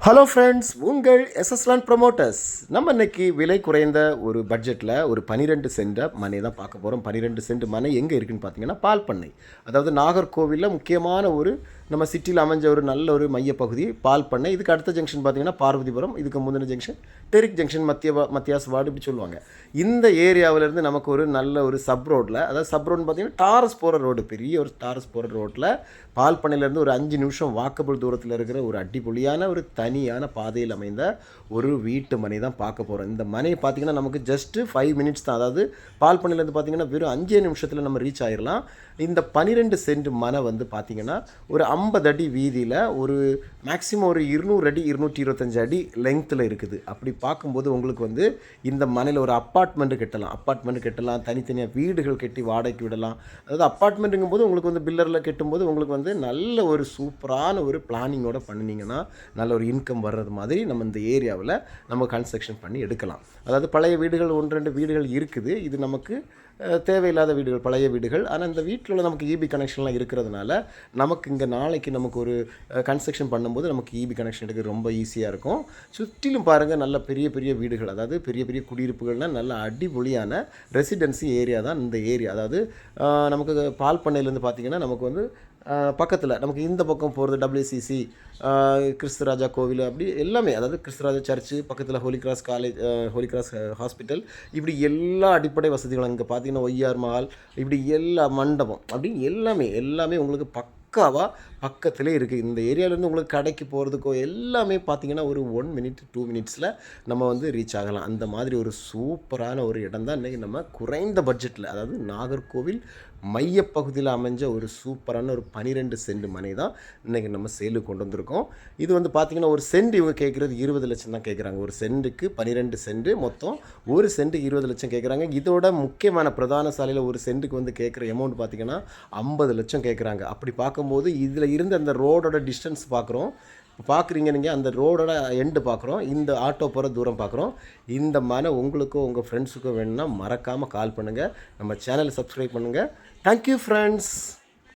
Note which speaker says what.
Speaker 1: Hello friends உங்கள் எஸ்எஸ்லான் promoters நம்ம இன்னைக்கு விலை குறைந்த ஒரு பட்ஜெட்டில் ஒரு பனிரெண்டு சென்ட் மனை தான் பார்க்க போகிறோம் பன்னிரெண்டு சென்ட் மனை எங்கே இருக்குதுன்னு பார்த்தீங்கன்னா பால் பண்ணை அதாவது நாகர்கோவிலில் முக்கியமான ஒரு நம்ம சிட்டியில் அமைஞ்ச ஒரு நல்ல ஒரு மையப்பகுதி பால் பண்ணை இதுக்கு அடுத்த ஜங்ஷன் பார்த்தீங்கன்னா பார்வதிபுரம். இதுக்கு முந்தின ஜங்ஷன் டெரிக் ஜங்ஷன் மத்திய மத்தியாஸ் வார்டு இப்படி சொல்லுவாங்க. இந்த ஏரியாவிலேருந்து நமக்கு ஒரு நல்ல ஒரு சப் ரோட்டில் அதாவது சப் ரோடுன்னு பார்த்தீங்கன்னா டாரஸ் போகிற ரோடு பெரிய ஒரு டாரஸ் போகிற ரோட்டில் பால் பண்ணையிலேருந்து ஒரு அஞ்சு நிமிஷம் வாக்கபிள் தூரத்தில் இருக்கிற ஒரு அடிப்பொலியான ஒரு தனியான பாதையில் அமைந்த ஒரு வீட்டு மனை தான் பார்க்க போகிறோம் இந்த மனை பார்த்தீங்கன்னா நமக்கு ஜஸ்ட்டு ஃபைவ் மினிட்ஸ் தான். அதாவது பால் பண்ணையிலேருந்து பார்த்தீங்கன்னா வெறும் அஞ்சே நிமிஷத்தில் நம்ம ரீச் ஆயிடலாம் இந்த பன்னிரெண்டு சென்ட் மனை வந்து பார்த்தீங்கன்னா ஒரு ஐம்பது அடி வீதியில் ஒரு மேக்ஸிமம் ஒரு இருநூறு அடி இருநூற்றி இருபத்தஞ்சு அடி லெங்த்தில் இருக்குது. அப்படி பார்க்கும்போது உங்களுக்கு வந்து இந்த மனையில் ஒரு அப்பார்ட்மெண்ட்டு கட்டலாம். அப்பார்ட்மெண்ட் கட்டலாம் தனித்தனியாக வீடுகள் கட்டி வாடகைக்கு விடலாம். அதாவது அப்பார்ட்மெண்ட்டுங்கும் போது உங்களுக்கு வந்து பில்லரில் கட்டும்போது உங்களுக்கு வந்து நல்ல ஒரு சூப்பரான ஒரு பிளானிங்கோடு பண்ணினீங்கன்னா நல்ல ஒரு இன்கம் வர்றது மாதிரி நம்ம இந்த ஏரியாவில் நம்ம கன்ஸ்ட்ரக்ஷன் பண்ணி எடுக்கலாம். அதாவது பழைய வீடுகள் ஒன்று ரெண்டு வீடுகள் இருக்குது. இது நமக்கு தேவையில்லாத வீடுகள் பழைய வீடுகள். ஆனால் இந்த வீட்டில் உள்ள நமக்கு இபி கனெக்ஷன்லாம் இருக்கிறதுனால நமக்கு இங்கே நாளைக்கு நமக்கு ஒரு கன்ஸ்ட்ரக்ஷன் பண்ணும்போது நமக்கு இபி கனெக்ஷன் எடுக்க ரொம்ப ஈஸியாக இருக்கும். சுற்றிலும் பாருங்கள் நல்ல பெரிய பெரிய வீடுகள். அதாவது பெரிய பெரிய குடியிருப்புகள்னால் நல்ல அடிபொலியான ரெசிடென்சி ஏரியா தான் இந்த ஏரியா அதாவது நமக்கு பால் பண்ணையிலேருந்து பார்த்திங்கன்னா நமக்கு வந்து பக்கத்தில் நமக்கு இந்த பக்கம் போகிறது டபிள்யூசிசி கிறிஸ்துராஜா கோவில் அப்படி எல்லாமே. அதாவது கிறிஸ்துராஜா சர்ச்சு பக்கத்தில் holy cross college holy cross hospital இப்படி எல்லா அடிப்படை வசதிகளும் இங்கே பார்த்தீங்கன்னா ஒய்யார் மஹால் இப்படி எல்லா மண்டபம் அப்படின்னு எல்லாமே எல்லாமே உங்களுக்கு பக்காவாக பக்கத்திலே இருக்குது இந்த ஏரியாவிலேருந்து உங்களுக்கு கடைக்கு போகிறதுக்கோ எல்லாமே பார்த்தீங்கன்னா ஒரு ஒன் மினிட் டூ மினிட்ஸில் நம்ம வந்து ரீச் ஆகலாம். அந்த மாதிரி ஒரு சூப்பரான ஒரு இடம் தான் இன்றைக்கி நம்ம குறைந்த பட்ஜெட்டில் அதாவது நாகர்கோவில் மையப்பகுதியில் அமைஞ்ச ஒரு சூப்பரான ஒரு பனிரெண்டு சென்ட் மனை தான் இன்றைக்கி நம்ம சேலுக்கு கொண்டு வந்திருக்கோம். இது வந்து பார்த்திங்கன்னா ஒரு சென்ட் இவங்க கேட்குறது இருபது லட்சம் தான் கேட்குறாங்க ஒரு சென்ட்டுக்கு பன்னிரெண்டு சென்ட் மொத்தம் ஒரு சென்ட் இருபது லட்சம் கேட்குறாங்க இதோட முக்கியமான பிரதான சாலையில் ஒரு சென்ட்டுக்கு வந்து கேட்குற அமௌண்ட் பார்த்திங்கன்னா ஐம்பது லட்சம் கேட்குறாங்க அப்படி பார்க்கும்போது இதில் இருந்து அந்த ரோடோட டிஸ்டன்ஸ் பார்க்குறோம் பார்க்குறீங்க நீங்கள் அந்த ரோடோட எண்டு பார்க்குறோம். இந்த ஆட்டோ போகிற தூரம் பார்க்குறோம். இந்த மனை உங்களுக்கும் உங்கள் ஃப்ரெண்ட்ஸுக்கும் வேணும்னா மறக்காமல் கால் பண்ணுங்கள் நம்ம சேனலை சப்ஸ்கிரைப் பண்ணுங்கள் தேங்க்யூ ஃப்ரெண்ட்ஸ்